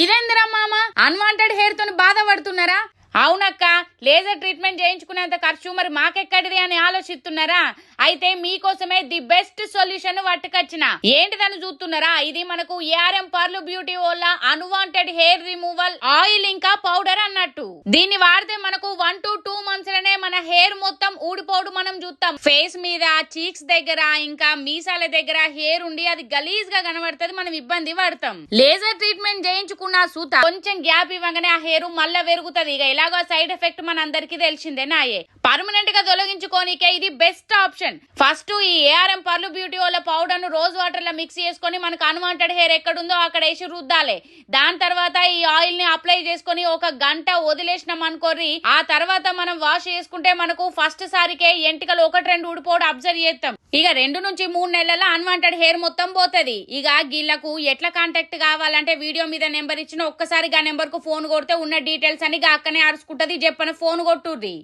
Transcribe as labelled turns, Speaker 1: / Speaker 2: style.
Speaker 1: ఇదేందిరా మామ? Unwanted hair తోని బాధపడుతున్నారా? అవునక్క లేజర్ ట్రీట్మెంట్ చేయించుకునేంత ఖర్చు మరి మాకెక్కడిది అని ఆలోచిస్తున్నారా? అయితే మీకోసమే ది బెస్ట్ సొల్యూషన్ పట్టుకొచ్చిన. ఏంటిదని చూస్తున్నారా? ఇది మనకు ఏఆర్ఎం పర్లు బ్యూటీ వల్ల అన్వాంటెడ్ హెయిర్ రిమూవల్ ఆయిల్ ఇంకా పౌడర్ అన్నట్టు. దీన్ని వాడితే మనకు వన్ టు టూ మంత్స్లోనే మన హెయిర్ మొత్తం ఊడిపోవడం మనం చూస్తాం ఫేస్ మీద చీక్స్ దగ్గర ఇంకా మీసాల దగ్గర హెయిర్ ఉండి అది గలీజ్గా కనబడుతుంది మనం ఇబ్బంది పడతాం. లేజర్ ట్రీట్మెంట్ చేయించుకున్న సూత కొంచెం గ్యాప్ ఇవ్వగానే ఆ హెయిర్ మళ్ళా పెరుగుతుంది. ఇక ఇలాగో సైడ్ ఎఫెక్ట్ మన అందరికీ తెలిసిందే నాయే. పర్మనెంట్గా తొలగించుకోనికే ఇది బెస్ట్ ఆప్షన్ ఫస్ట్ ఈ ఏఆర్ఎం పర్లు బ్యూటీ వాళ్ళ పౌడర్ను రోజ్ వాటర్లో మిక్స్ చేసుకొని మనకు అన్వాంటెడ్ హెయిర్ ఎక్కడుందో అక్కడ వేసి రుద్దాలి. దాని తర్వాత ఈ ఆయిల్ని అప్లై చేసుకొని ఒక గంట వదిలేసినాం అనుకోరి ఆ తర్వాత మనం వాష్ చేసుకుంటే మనకు ఫస్ట్ సారికే ఎంటికలు ఒకటి రెండు ఊడిపోవడం అబ్జర్వ్ చేస్తాం. ఇక రెండు నుంచి మూడు నెలల అన్వాంటెడ్ హెయిర్ మొత్తం పోతుంది. ఇక గీళ్ళకు ఎట్లా కాంటాక్ట్ కావాలంటే వీడియో మీద నెంబర్ ఇచ్చిన ఒక్కసారి ఆ నెంబర్కు ఫోన్ కొడితే ఉన్న డీటెయిల్స్ అని గా అక్కనే అరుచుకుంటది చెప్పని ఫోన్ కొట్టుర్రి.